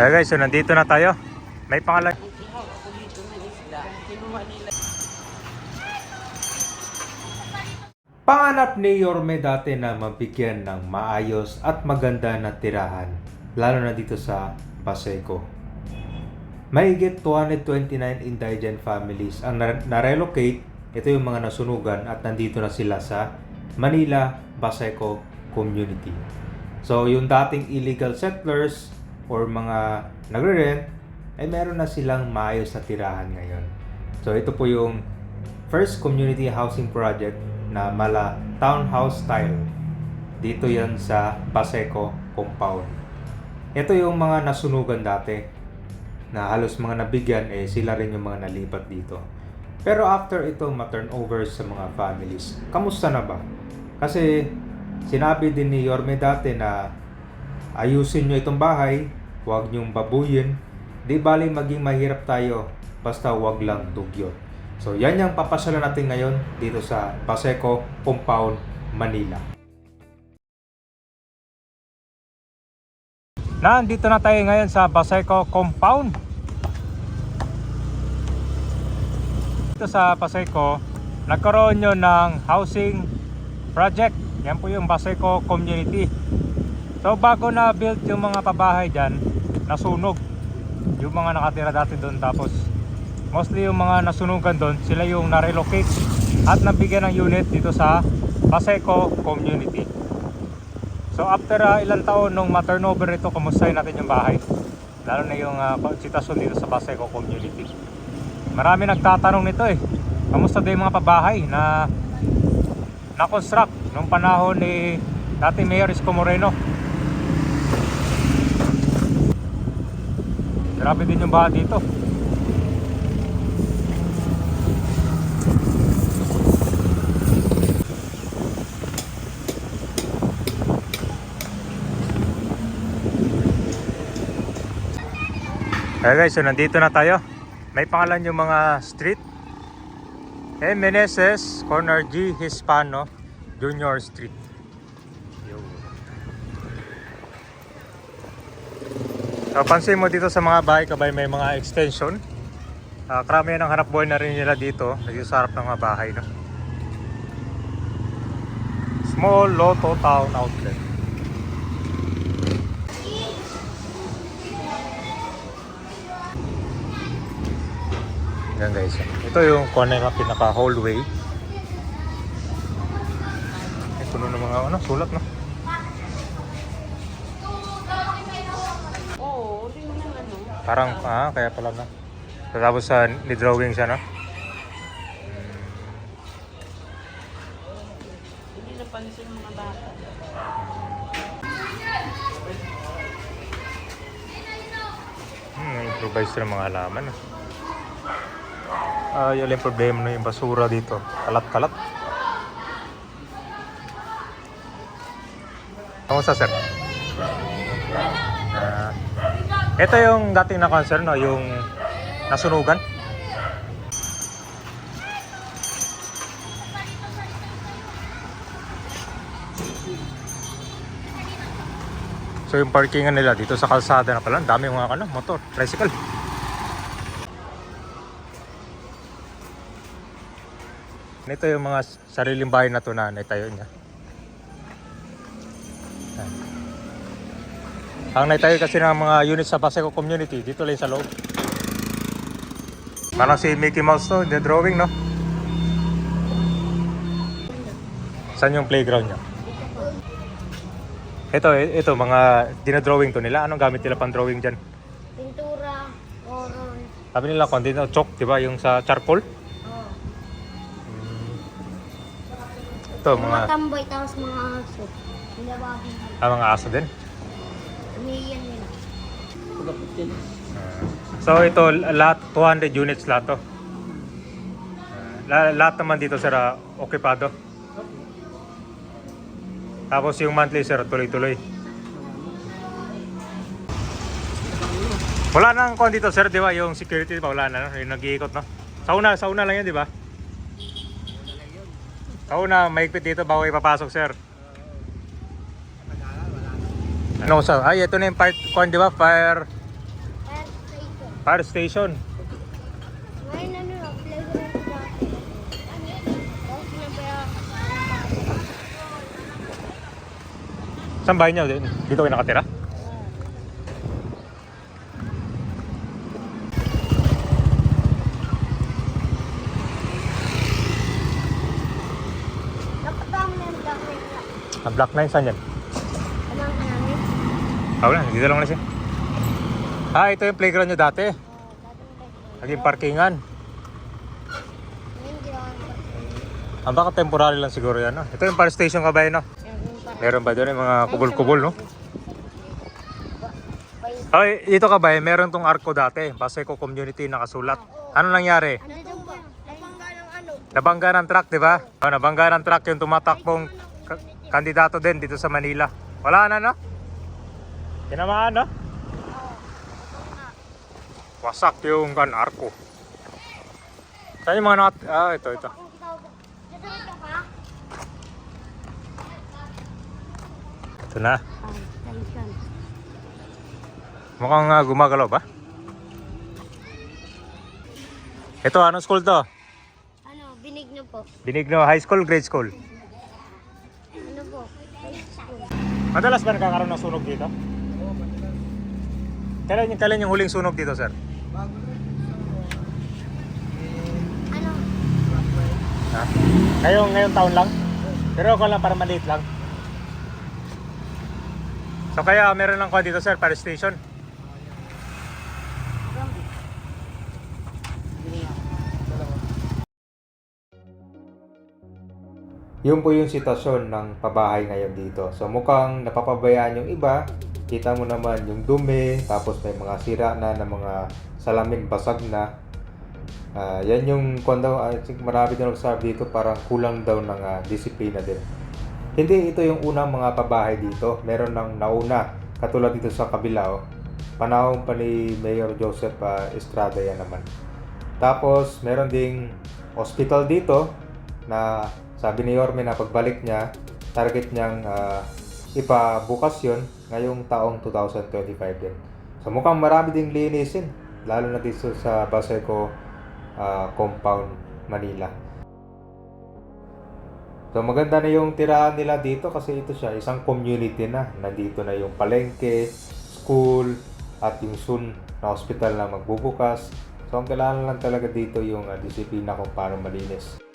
Kaya guys, so nandito na tayo. May pangalan. Panganap ni Yorme dati na mabigyan ng maayos at maganda na tirahan, lalo na dito sa Paseco. Mahigit 229 indigent families ang na- na-relocate, ito yung mga nasunugan at nandito na sila sa Manila Paseco Community. So yung dating illegal settlers or mga nagre-rent ay meron na silang maayos na tirahan ngayon. So ito po yung first community housing project na mala townhouse style. Dito yan sa Paseco compound. Ito yung mga nasunugan dati na halos mga nabigyan eh sila rin yung mga nalipat dito. Pero after ito ma-turnover sa mga families, kamusta na ba? Kasi sinabi din ni Yorme dati na ayusin nyo itong bahay, huwag nyong babuyin, di bali maging mahirap tayo, basta huwag lang dugyot. So yan yung papasyalan natin ngayon dito sa Paseco Compound, Manila. Nandito na tayo ngayon sa Paseco Compound. Dito sa Paseco, nagkaroon nyo ng housing project. Yan po yung Paseco Community. So bago na build yung mga pabahay dyan, nasunog. Yung mga nakatira dati doon tapos mostly yung mga nasunugan doon, sila yung na-relocate at nabigyan ng unit dito sa Paseco Community. So after uh, ilang taon nung ma-turnover ito, kumustahin natin yung bahay. Lalo na yung uh, sitasyon dito sa Paseco Community. Marami nagtatanong nito eh. Kamusta daw mga pabahay na na-construct nung panahon ni dating Mayor Isko Moreno. Grabe din yung baha dito. Kaya guys, so nandito na tayo. May pangalan yung mga street. Eh, Meneses, Corner G, Hispano, Junior Street. So, pansin mo dito sa mga bahay kabay may mga extension. Uh, karamihan ng hanap buhay na rin nila dito. Dito sa harap ng mga bahay. No? Small Lotto Town Outlet. Yan guys. Ito yung corner na pinaka hallway. Ay, puno ng mga ano, sulat no. Oo, rin ng ano. Parang ah, kaya pala na. Tapos sa ni drawing siya no. Hindi napansin ng mga bata. Hmm, improvise ng mga halaman. ah. Ah, yun yung problema no, yung basura dito. Kalat-kalat. Kamusta sir? Ito yung dating na concern no, yung nasunugan. So yung parkingan nila dito sa kalsada na pala, dami mga ano, motor, tricycle. Ito yung mga sariling bahay na to na naitayo niya. Ang naitayo kasi ng mga unit sa Paseco Community, dito lang sa loob. Parang si Mickey Mouse to, the drawing no? Saan yung playground niya? Ito, ito mga dinadrawing to nila. Anong gamit nila pang drawing dyan? Pintura, oron. Sabi nila kung dito, chalk, di ba? Yung sa charcoal. Oh. Ito, Mga, mga, tamboy, tapos mga aso. Ah, mga aso din. Umiiyan nila. Ah. so ito, lahat, 200 units lahat to. La- lahat naman dito, sir, ah, okupado. Tapos yung monthly, sir, tuloy-tuloy. Wala nang kon dito, sir, di ba? Yung security, ba? Wala na, no? yung nag-iikot, no? Sa una, sa una lang yan, di ba? Sa una, mahigpit dito, bago ipapasok, sir. Ano sa? Ay, ito na yung part, kon, di ba? Fire fire station. Ano dati. Tapos nabaya, Saan bahay niyo? Dito kayo nakatira? nakatama na yung black yun. Ang Black 9, saan yan? Anong? Ah, wala. Dito lang na siya. Ah, ito yung playground nyo dati. Naging parkingan. Ang baka temporary lang siguro yan. No? Ito yung fire station ka ba yun? No? Meron ba doon yung mga kubol-kubol? No? Ay, dito ka ba? Meron tong arko dati. Baseco Community nakasulat. Ano nangyari? Nabangga ng truck, di ba? Oh, nabangga ng truck yung tumatakbong ka- kandidato din dito sa Manila. Wala na, no? Tinamaan, no? Wasak yung kan arko. Saan yung mga nakat... Ah, ito, ito. Ito na. Mukhang ah, gumagalaw ba? Ito, anong school to? Ano, binig na po. Binigno High School, Grade School. Ano po? High school. Madalas ba nagkakaroon ng sunog dito? Kailan, yung- kailan yung huling sunog dito, sir? Ano? Ha? Ngayong, ngayong taon lang? Pero ako lang para maliit lang. So kaya meron lang ko dito, sir, para station. Yun po yung sitwasyon ng pabahay ngayon dito. So mukhang napapabayaan yung iba. Kita mo naman yung dumi, tapos may mga sira na ng mga salamin basag na. Ah, yan yung kung daw, I think marami din nagsabi dito parang kulang daw ng ah, disiplina din. Hindi ito yung unang mga pabahay dito. Meron nang nauna, katulad dito sa kabila. Oh. Panahon pa ni Mayor Joseph ah, Estrada yan naman. Tapos meron ding hospital dito na sabi ni Yorme na pagbalik niya, target niyang ah, ipabukas yun ngayong taong 2025 din. So mukhang marami ding linisin, lalo na dito sa Baseco ah, compound Manila. So maganda na yung tirahan nila dito kasi ito siya, isang community na. Nandito na yung palengke, school, at yung soon na hospital na magbubukas. So ang kailangan lang talaga dito yung ah, disiplina kung paano malinis.